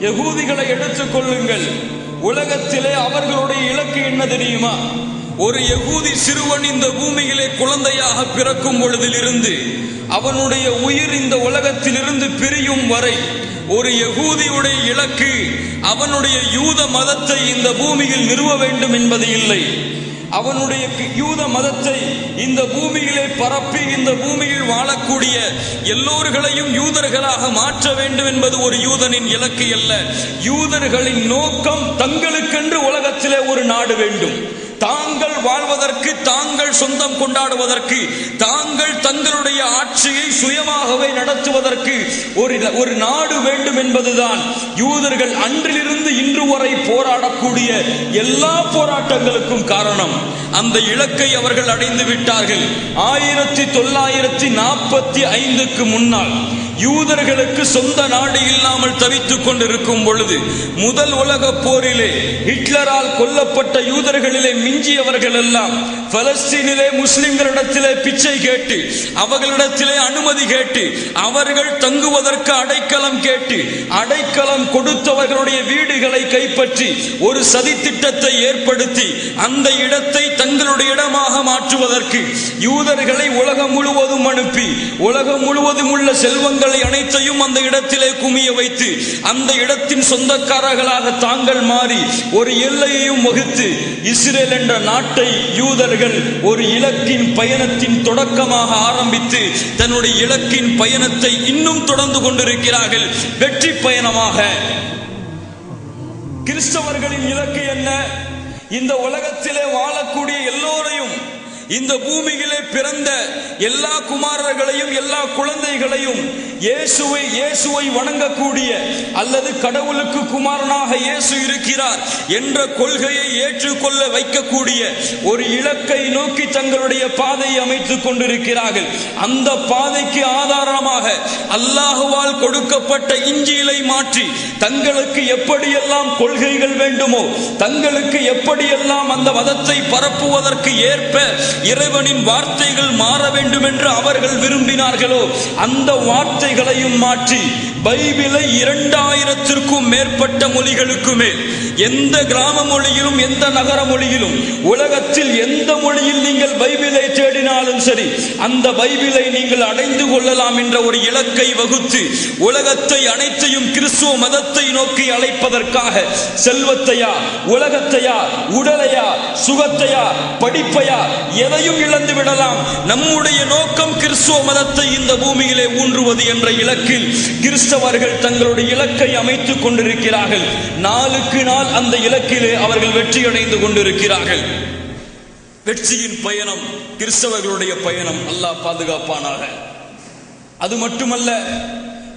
யகூதிகளை எடுத்துக்கொள்ளுங்கள் உலகத்திலே அவர்களுடைய இலக்கு என்ன தெரியுமா? ஒரு யகூதி சிறுவன் இந்த பூமியிலே குழந்தையாக பிறக்கும் பொழுதிலிருந்து அவனுடைய உயிர் இந்த உலகத்திலிருந்து பிரியும் வரை ஒரு யகூதியுடைய இலக்கு அவனுடைய யூத மதத்தை இந்த பூமியில் நிறுவ வேண்டும் என்பது இல்லை. அவனுடைய யூத மதத்தை இந்த பூமியிலே பரப்பி இந்த பூமியில் வாழக்கூடிய எல்லோர்களையும் யூதர்களாக மாற்ற வேண்டும் என்பது ஒரு யூதனின் இலக்கு அல்ல. யூதர்களின் நோக்கம் தங்களுக்கென்று உலகத்திலே ஒரு நாடு வேண்டும். தாங்கள் வாழ்வதற்கு தாங்கள் சொந்தம் கொண்டாடுவதற்கு தாங்கள் தங்களுடைய ஆட்சியை சுயமாகவே நடத்துவதற்கு ஒரு ஒரு நாடு வேண்டும் என்பதுதான். யூதர்கள் அன்றிலிருந்து இன்று வரை போராடக்கூடிய எல்லா போராட்டங்களுக்கும் காரணம். அந்த இலக்கை அவர்கள் அடைந்து விட்டார்கள். ஆயிரத்தி தொள்ளாயிரத்தி நாற்பத்தி ஐந்துக்கு முன்னால் யூதர்களுக்கு சொந்த நாடு இல்லாமல் தவித்துக் கொண்டிருக்கும் பொழுது முதல் உலக போரிலே ஹிட்லரால் கொல்லப்பட்ட யூதர்களிலே எஞ்சியவர்கள் எல்லாம் பலஸ்தீனிலே முஸ்லிம்களிடத்திலே பிச்சை கேட்டு அவர்களிடத்திலே அனுமதி கேட்டு அவர்கள் தங்குவதற்கு அடைக்கலம் கேட்டு அடைக்கலம் கொடுத்தவர்களுடைய வீடுகளை கைப்பற்றி ஒரு சதி திட்டத்தை ஏற்படுத்தி அந்த இடத்தை தங்களுடைய இடமாக மாற்றுவதற்கு யூதர்களை உலகம் முழுவதும் அனுப்பி உலகம் முழுவதும் உள்ள செல்வங்களை அனைத்தையும் அந்த இடத்திலே குமிய வைத்து அந்த இடத்தின் சொந்தக்காரர்களாக தாங்கள் மாறி ஒரு எல்லையையும் வகுத்து இஸ்ரேல் என்ற நாட்டை யூதர்கள் ஒரு இலக்கின் பயணத்தின் தொடக்கமாக ஆரம்பித்து தன்னுடைய இலக்கின் பயணத்தை இன்னும் தொடர்ந்து கொண்டிருக்கிறார்கள். வெற்றி பயணமாக. கிறிஸ்தவர்களின் இலக்கு என்ன? இந்த உலகத்திலே வாழக்கூடிய எல்லோரையும் இந்த பூமியிலே பிறந்த எல்லா குமாரர்களையும் எல்லா குழந்தைகளையும் இயேசுவை இயேசுவை வணங்கக்கூடிய அல்லது கடவுளுக்கு குமாரனாக இயேசு இருக்கிறார் என்ற கொள்கையை ஏற்றுக்கொள்ள வைக்கக்கூடிய ஒரு இலக்கை நோக்கி தங்களுடைய பாதையை அமைத்துக் கொண்டிருக்கிறார்கள். அந்த பாதைக்கு ஆதாரமாக அல்லாஹுவால் கொடுக்கப்பட்ட இஞ்சியிலை மாற்றி தங்களுக்கு எப்படியெல்லாம் கொள்கைகள் வேண்டுமோ தங்களுக்கு எப்படியெல்லாம் அந்த மதத்தை பரப்புவதற்கு ஏற்ப இறைவனின் வார்த்தைகள் மாற வேண்டும் என்று அவர்கள் விரும்பினார்களோ அந்த வார்த்தைகளையும் மாற்றி பைபிளை இரண்டாயிரத்திற்கும் மேற்பட்ட மொழிகளுக்கு மேல் எந்த கிராம மொழியிலும் எந்த நகர மொழியிலும் உலகத்தில் எந்த மொழியில் நீங்கள் பைபிளை தேடினாலும் சரி அந்த பைபிளை நீங்கள் அடைந்து கொள்ளலாம் என்ற ஒரு இலக்கை வகுத்து உலகத்தை அனைத்தையும் கிறிஸ்துவ மதத்தை நோக்கி அழைப்பதற்காக செல்வத்தையா உலகத்தையா உடலையா சுகத்தையா படிப்பையா எதையும் இழந்து விடலாம். நம்முடைய நோக்கம் கிறிஸ்துவ மதத்தை இந்த பூமியிலே ஊன்றுவது என்ற இலக்கில் கிறிஸ்தவர்கள் தங்களுடைய இலக்கை அமைத்துக் கொண்டிருக்கிறார்கள். நாளுக்கு நாள் அந்த இலக்கிலே அவர்கள் வெற்றியடைந்து கொண்டிருக்கிறார்கள். வெற்றியின் பயணம் கிறிஸ்தவர்களுடைய பயணம் அல்லாஹ் பாதுகாப்பானாக. அது மட்டுமல்ல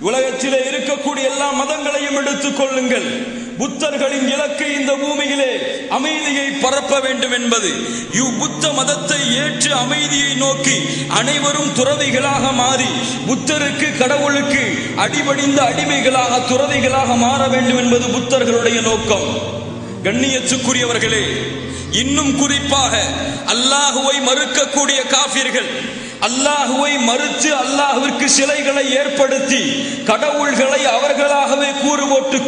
உலகத்திலே இருக்கக்கூடிய எல்லா மதங்களையும் எடுத்துக் கொள்ளுங்கள். புத்தர்களின் இலக்கு இந்த பூமியிலே அமைதியை பரப்ப வேண்டும் என்பது. இவ் புத்த மதத்தை ஏற்று அமைதியை நோக்கி அனைவரும் துறவிகளாக மாறி புத்தருக்கு கடவுளுக்கு அடிபடிந்த அடிமைகளாக துறவிகளாக மாற வேண்டும் என்பது புத்தர்களுடைய நோக்கம். கண்ணியத்துக்குரியவர்களே இன்னும் குறிப்பாக அல்லாஹுவை மறுக்கக்கூடிய காபிர்கள் அல்லாஹுவை மறுத்து அல்லாஹுவிற்கு சிலைகளை ஏற்படுத்தி கடவுள்களை அவர்கள்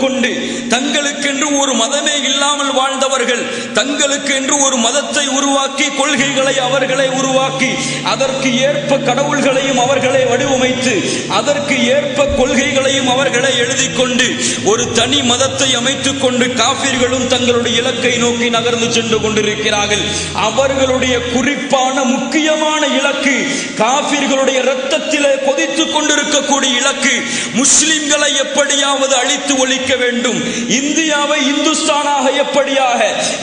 கொண்டு தங்களுக்கென்று ஒரு மதமே இல்லாமல் வாழ்ந்தவர்கள் தங்களுக்கென்று ஒரு மதத்தை உருவாக்கி கொள்கைகளை அவர்களை உருவாக்கி அதற்கு ஏற்ப கடவுள்களையும் அவர்களை வடிவமைத்து அதற்கு ஏற்ப கொள்கைகளையும் அவர்களை எழுதி கொண்டு ஒரு தனி மதத்தை அமைத்துக் கொண்டு காபிர்களும் தங்களுடைய இலக்கை நோக்கி நகர்ந்து சென்று கொண்டிருக்கிறார்கள். அவர்களுடைய குறிப்பான முக்கியமான இலக்கு காபிர்களுடைய ரத்தத்திலே கொதித்துக் கொண்டிருக்கக்கூடிய இலக்கு முஸ்லிம்களை எப்படியாவது அழித்து ஒழிக்க வேண்டும். இந்தியாவை இந்துஸ்தானாக எப்படியாக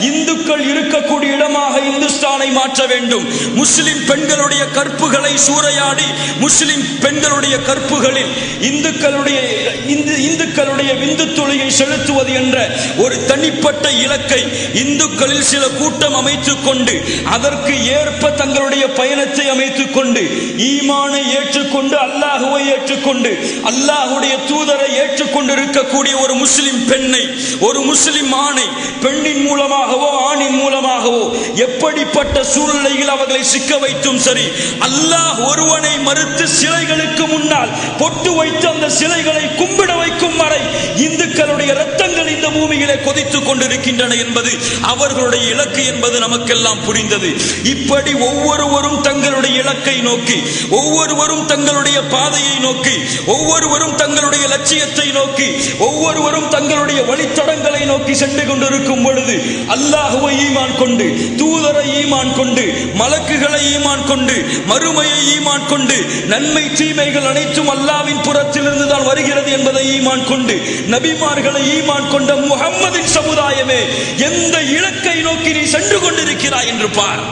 இந்துக்கள் இருக்கக்கூடிய இடமாக இந்துஸ்தானை மாற்ற வேண்டும். முஸ்லிம் பெண்களுடைய கற்புகளை சூறையாடி முஸ்லிம் பெண்களுடைய கற்புகளில் இந்துக்களுடைய இந்து இந்துக்களுடைய விந்து தொழிலை செலுத்துவது என்ற ஒரு தனிப்பட்ட இலக்கை இந்துக்களில் சில கூட்டம் அமைத்துக் கொண்டு அதற்கு ஏற்ப தங்களுடைய பயணத்தை அமைத்துக் கொண்டு ஈமானை ஏற்றுக்கொண்டு அல்லாஹுவை ஏற்றுக்கொண்டு அல்லாஹுடைய தூதரை ஏற்றுக்கொண்டு இருக்கக்கூடிய ஒரு ஒரு முஸ்லிம் பெண்ணை ஒரு முஸ்லிம் ஆணை பெண்ணின் மூலமாகவோ ஆணின் மூலமாகவோ எப்படிப்பட்ட சூழ்நிலையில் அவர்களை சிக்க வைத்தும் சரி அல்லாஹ் ஒருவனை மறுத்து சிலைகளுக்கு முன்னால் பொட்டு வைத்து அந்த சிலைகளை கும்பிட வைக்கும் வரை இந்துக்களுடைய ரத்தங்கள் இந்த பூமியிலே கொதித்துக் கொண்டிருக்கின்றன என்பது அவர்களுடைய இலக்கு என்பது நமக்கெல்லாம் புரிந்தது. இப்படி ஒவ்வொருவரும் தங்களுடைய இலக்கை நோக்கி ஒவ்வொருவரும் தங்களுடைய பாதையை நோக்கி ஒவ்வொருவரும் தங்களுடைய லட்சியத்தை நோக்கி ஒவ்வொரு ஒவ்வொருவரும் தங்களுடைய வழித்தடங்களை நோக்கி சென்று கொண்டிருக்கும் பொழுது அல்லாஹுவை ஈமான் கொண்டு தூதரை ஈமான் கொண்டு மலக்குகளை ஈமான் கொண்டு மறுமையை ஈமான் கொண்டு நன்மை தீமைகள் அனைத்தும் அல்லாவின் புறத்திலிருந்து தான் வருகிறது என்பதை ஈமான் கொண்டு நபிமார்களை ஈமான் கொண்ட முகம்மதின் சமுதாயமே எந்த இலக்கை நோக்கி நீ சென்று கொண்டிருக்கிறாய் என்று பார்.